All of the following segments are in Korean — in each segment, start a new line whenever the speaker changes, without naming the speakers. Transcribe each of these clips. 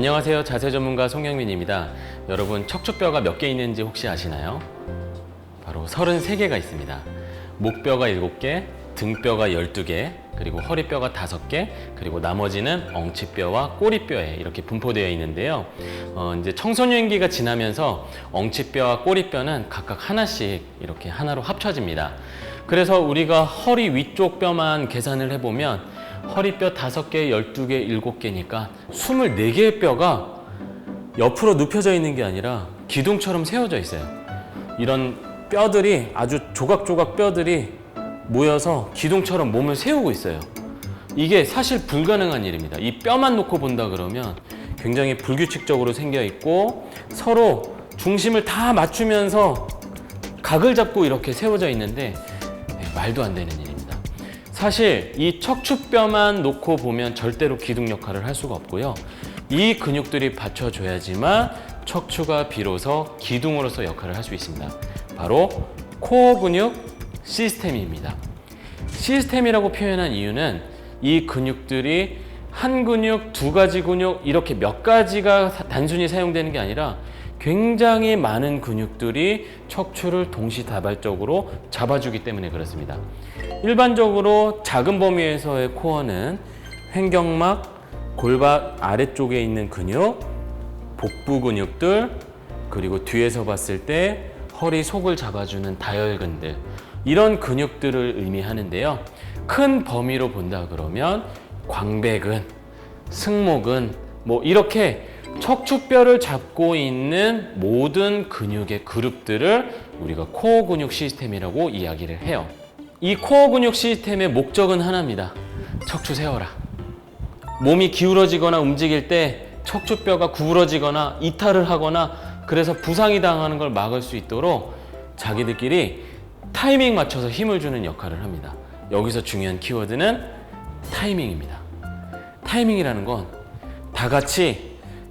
안녕하세요. 자세 전문가 송영민입니다. 여러분, 척추뼈가 몇 개 있는지 혹시 아시나요? 바로 33개가 있습니다. 목뼈가 7개, 등뼈가 12개, 그리고 허리뼈가 5개, 그리고 나머지는 엉치뼈와 꼬리뼈에 이렇게 분포되어 있는데요. 어, 이제 청소년기가 지나면서 엉치뼈와 꼬리뼈는 각각 하나씩 이렇게 하나로 합쳐집니다. 그래서 우리가 허리 위쪽 뼈만 계산을 해보면 허리뼈 5개, 12개, 7개니까 24개의 뼈가 옆으로 눕혀져 있는 게 아니라 기둥처럼 세워져 있어요. 이런 뼈들이 아주 조각조각 뼈들이 모여서 기둥처럼 몸을 세우고 있어요. 이게 사실 불가능한 일입니다. 이 뼈만 놓고 본다 그러면 굉장히 불규칙적으로 생겨 있고 서로 중심을 다 맞추면서 각을 잡고 이렇게 세워져 있는데 네, 말도 안 되는 일입니다. 사실 이 척추뼈만 놓고 보면 절대로 기둥 역할을 할 수가 없고요. 이 근육들이 받쳐줘야지만 척추가 비로소 기둥으로서 역할을 할 수 있습니다. 바로 코어 근육 시스템입니다. 시스템이라고 표현한 이유는 이 근육들이 한 근육, 두 가지 근육 이렇게 몇 가지가 사- 단순히 사용되는 게 아니라 굉장히 많은 근육들이 척추를 동시다발적으로 잡아주기 때문에 그렇습니다. 일반적으로 작은 범위에서의 코어는 횡격막, 골반 아래쪽에 있는 근육, 복부 근육들, 그리고 뒤에서 봤을 때 허리 속을 잡아주는 다혈근들 이런 근육들을 의미하는데요. 큰 범위로 본다 그러면 광배근, 승모근 뭐 이렇게 척추뼈를 잡고 있는 모든 근육의 그룹들을 우리가 코어 근육 시스템이라고 이야기를 해요. 이 코어 근육 시스템의 목적은 하나입니다. 척추 세워라. 몸이 기울어지거나 움직일 때 척추뼈가 구부러지거나 이탈을 하거나 그래서 부상이 당하는 걸 막을 수 있도록 자기들끼리 타이밍 맞춰서 힘을 주는 역할을 합니다. 여기서 중요한 키워드는 타이밍입니다. 타이밍이라는 건 다 같이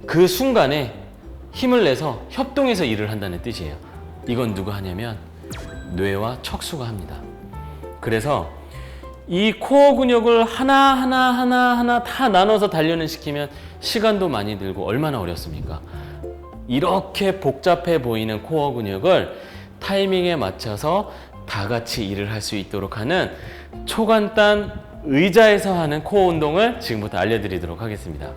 그 순간에 힘을 내서 협동해서 일을 한다는 뜻이에요. 이건 누가 하냐면 뇌와 척수가 합니다. 그래서 이 코어 근육을 하나하나 하나하나 다 나눠서 단련을 시키면 시간도 많이 들고 얼마나 어렵습니까? 이렇게 복잡해 보이는 코어 근육을 타이밍에 맞춰서 다 같이 일을 할 수 있도록 하는 초간단 의자에서 하는 코어 운동을 지금부터 알려드리도록 하겠습니다.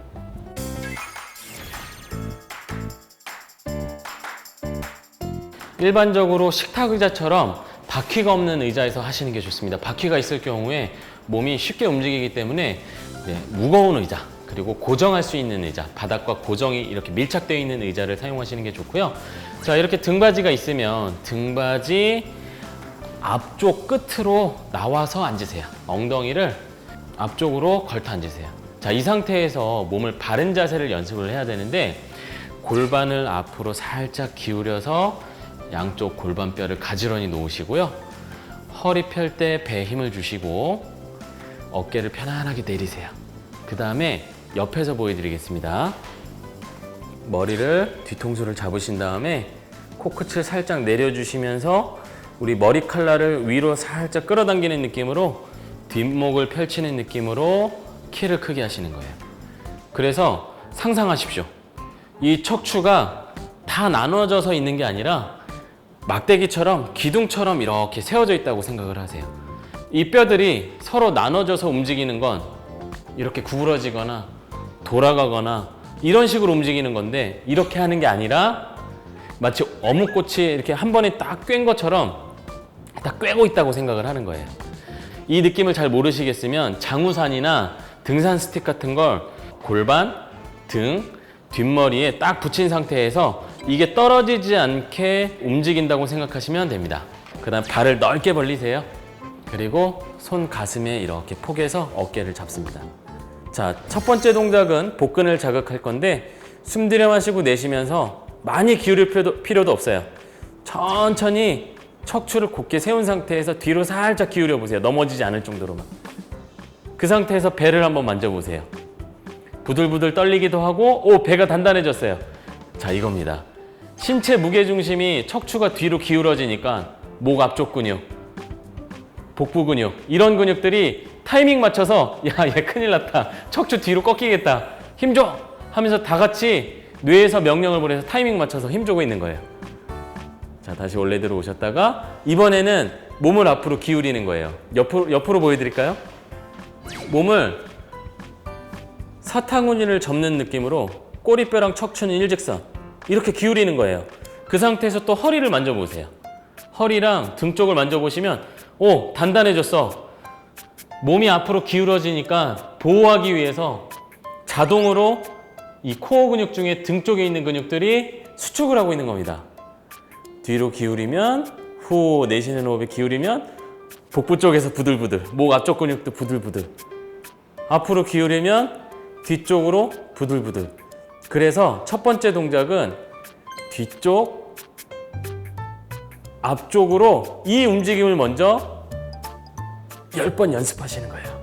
일반적으로 식탁 의자처럼 바퀴가 없는 의자에서 하시는 게 좋습니다. 바퀴가 있을 경우에 몸이 쉽게 움직이기 때문에 네, 무거운 의자 그리고 고정할 수 있는 의자 바닥과 고정이 이렇게 밀착되어 있는 의자를 사용하시는 게 좋고요. 자 이렇게 등받이가 있으면 등받이 앞쪽 끝으로 나와서 앉으세요. 엉덩이를 앞쪽으로 걸터 앉으세요. 자, 이 상태에서 몸을 바른 자세를 연습을 해야 되는데 골반을 앞으로 살짝 기울여서 양쪽 골반뼈를 가지런히 놓으시고요. 허리 펼 때 배에 힘을 주시고 어깨를 편안하게 내리세요. 그 다음에 옆에서 보여드리겠습니다. 머리를 뒤통수를 잡으신 다음에 코끝을 살짝 내려주시면서 우리 머리칼날을 위로 살짝 끌어당기는 느낌으로 뒷목을 펼치는 느낌으로 키를 크게 하시는 거예요. 그래서 상상하십시오. 이 척추가 다 나눠져서 있는 게 아니라 막대기처럼 기둥처럼 이렇게 세워져 있다고 생각을 하세요. 이 뼈들이 서로 나눠져서 움직이는 건 이렇게 구부러지거나 돌아가거나 이런 식으로 움직이는 건데 이렇게 하는 게 아니라 마치 어묵꽃이 이렇게 한 번에 딱 꿰인 것처럼 딱 꿰고 있다고 생각을 하는 거예요. 이 느낌을 잘 모르시겠으면 장우산이나 등산 스틱 같은 걸 골반, 등, 뒷머리에 딱 붙인 상태에서 이게 떨어지지 않게 움직인다고 생각하시면 됩니다. 그 다음 발을 넓게 벌리세요. 그리고 손 가슴에 이렇게 포개서 어깨를 잡습니다. 자, 첫 번째 동작은 복근을 자극할 건데 숨 들여 마시고 내쉬면서 많이 기울일 필요도, 필요도 없어요. 천천히 척추를 곧게 세운 상태에서 뒤로 살짝 기울여 보세요. 넘어지지 않을 정도로만. 그 상태에서 배를 한번 만져보세요. 부들부들 떨리기도 하고, 오, 배가 단단해졌어요. 자, 이겁니다. 신체 무게중심이 척추가 뒤로 기울어지니까 목 앞쪽 근육, 복부 근육, 이런 근육들이 타이밍 맞춰서, 야, 얘 큰일 났다. 척추 뒤로 꺾이겠다. 힘 줘! 하면서 다 같이 뇌에서 명령을 보내서 타이밍 맞춰서 힘 주고 있는 거예요. 자, 다시 원래대로 오셨다가 이번에는 몸을 앞으로 기울이는 거예요. 옆으로 옆으로 보여 드릴까요? 몸을 사타구니를 접는 느낌으로 꼬리뼈랑 척추는 일직선 이렇게 기울이는 거예요. 그 상태에서 또 허리를 만져보세요. 허리랑 등 쪽을 만져보시면 오 단단해졌어. 몸이 앞으로 기울어지니까 보호하기 위해서 자동으로 이 코어 근육 중에 등 쪽에 있는 근육들이 수축을 하고 있는 겁니다. 뒤로 기울이면 후 내쉬는 호흡에 기울이면 복부 쪽에서 부들부들 목 앞쪽 근육도 부들부들 앞으로 기울이면 뒤쪽으로 부들부들 그래서 첫 번째 동작은 뒤쪽 앞쪽으로 이 움직임을 먼저 10번 연습하시는 거예요.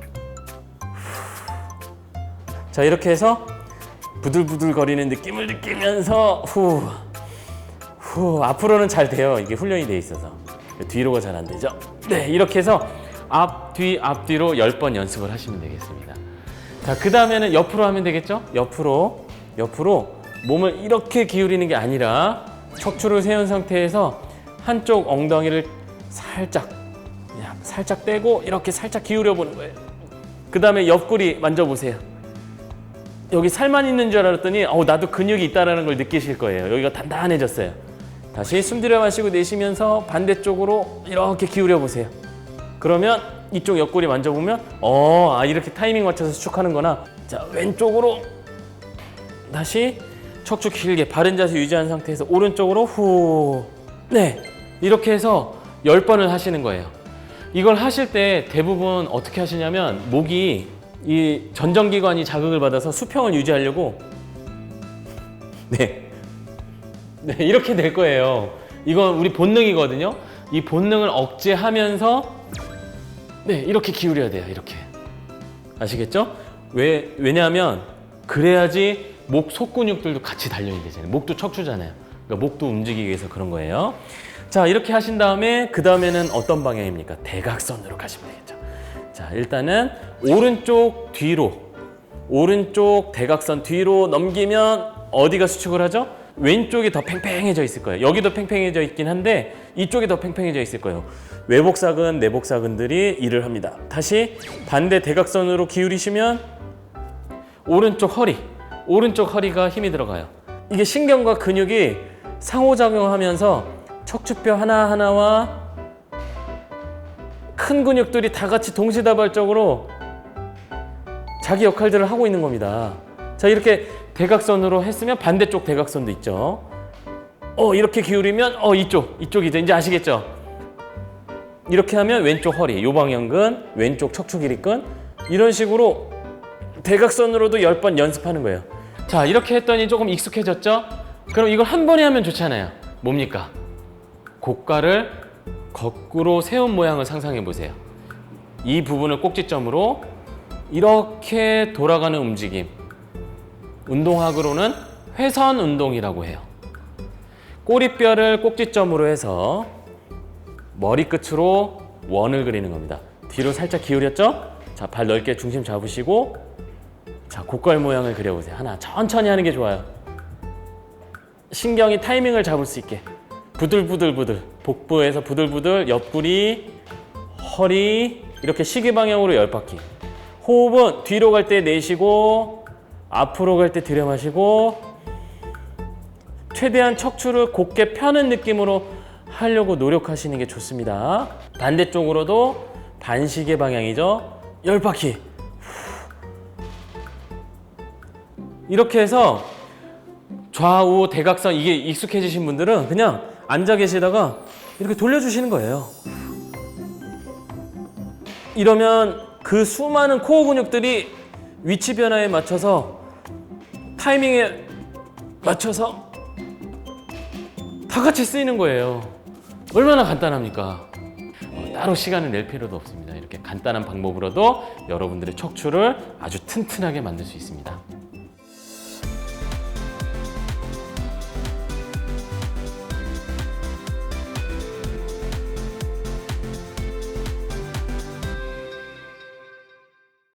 자 이렇게 해서 부들부들 거리는 느낌을 느끼면서 후, 후 앞으로는 잘 돼요. 이게 훈련이 돼 있어서. 뒤로가 잘 안 되죠? 네 이렇게 해서 앞 뒤 앞 뒤로 10번 연습을 하시면 되겠습니다. 자, 그 다음에는 옆으로 하면 되겠죠? 옆으로, 옆으로 몸을 이렇게 기울이는 게 아니라 척추를 세운 상태에서 한쪽 엉덩이를 살짝, 살짝 떼고 이렇게 살짝 기울여 보는 거예요. 그 다음에 옆구리 만져보세요. 여기 살만 있는 줄 알았더니 어, 나도 근육이 있다는 걸 느끼실 거예요. 여기가 단단해졌어요. 다시 숨 들여 마시고 내쉬면서 반대쪽으로 이렇게 기울여 보세요. 그러면 이쪽 옆구리 만져보면 어, 아 이렇게 타이밍 맞춰서 수축하는구나. 자, 왼쪽으로 다시 척추 길게 바른 자세 유지한 상태에서 오른쪽으로 후. 네. 이렇게 해서 10번을 하시는 거예요. 이걸 하실 때 대부분 어떻게 하시냐면 목이 이 전정기관이 자극을 받아서 수평을 유지하려고 네. 네, 이렇게 될 거예요. 이건 우리 본능이거든요. 이 본능을 억제하면서 네, 이렇게 기울여야 돼요. 이렇게. 아시겠죠? 왜 왜냐하면 그래야지 목 속 근육들도 같이 단련이 되잖아요. 목도 척추잖아요. 그러니까 목도 움직이기 위해서 그런 거예요. 자, 이렇게 하신 다음에 그 다음에는 어떤 방향입니까? 대각선으로 가시면 되겠죠. 자, 일단은 오른쪽 뒤로 오른쪽 대각선 뒤로 넘기면 어디가 수축을 하죠? 왼쪽이 더 팽팽해져 있을 거예요. 여기도 팽팽해져 있긴 한데 이쪽이 더 팽팽해져 있을 거예요. 외복사근, 내복사근들이 일을 합니다. 다시 반대 대각선으로 기울이시면 오른쪽 허리, 오른쪽 허리가 힘이 들어가요. 이게 신경과 근육이 상호작용하면서 척추뼈 하나하나와 큰 근육들이 다 같이 동시다발적으로 자기 역할들을 하고 있는 겁니다. 자, 이렇게 대각선으로 했으면 반대쪽 대각선도 있죠. 어, 이렇게 기울이면 어, 이쪽, 이쪽이죠. 이제 아시겠죠? 이렇게 하면 왼쪽 허리, 요방형근, 왼쪽 척추 길이근 이런 식으로 대각선으로도 10번 연습하는 거예요. 자, 이렇게 했더니 조금 익숙해졌죠? 그럼 이걸 한 번에 하면 좋잖아요. 뭡니까? 고가를 거꾸로 세운 모양을 상상해 보세요. 이 부분을 꼭지점으로 이렇게 돌아가는 움직임. 운동학으로는 회선 운동이라고 해요. 꼬리뼈를 꼭지점으로 해서 머리끝으로 원을 그리는 겁니다. 뒤로 살짝 기울였죠? 자, 발 넓게 중심 잡으시고 자, 고깔 모양을 그려보세요. 하나, 천천히 하는 게 좋아요. 신경이 타이밍을 잡을 수 있게. 부들부들부들. 복부에서 부들부들, 옆구리, 허리, 이렇게 시계 방향으로 열 바퀴. 호흡은 뒤로 갈 때 내쉬고, 앞으로 갈 때 들여 마시고, 최대한 척추를 곧게 펴는 느낌으로 하려고 노력하시는 게 좋습니다. 반대쪽으로도 반시계 방향이죠. 열 바퀴. 이렇게 해서 좌우 대각선 이게 익숙해지신 분들은 그냥 앉아 계시다가 이렇게 돌려주시는 거예요. 이러면 그 수많은 코어 근육들이 위치 변화에 맞춰서 타이밍에 맞춰서 다 같이 쓰이는 거예요. 얼마나 간단합니까? 어, 따로 시간을 낼 필요도 없습니다. 이렇게 간단한 방법으로도 여러분들의 척추를 아주 튼튼하게 만들 수 있습니다.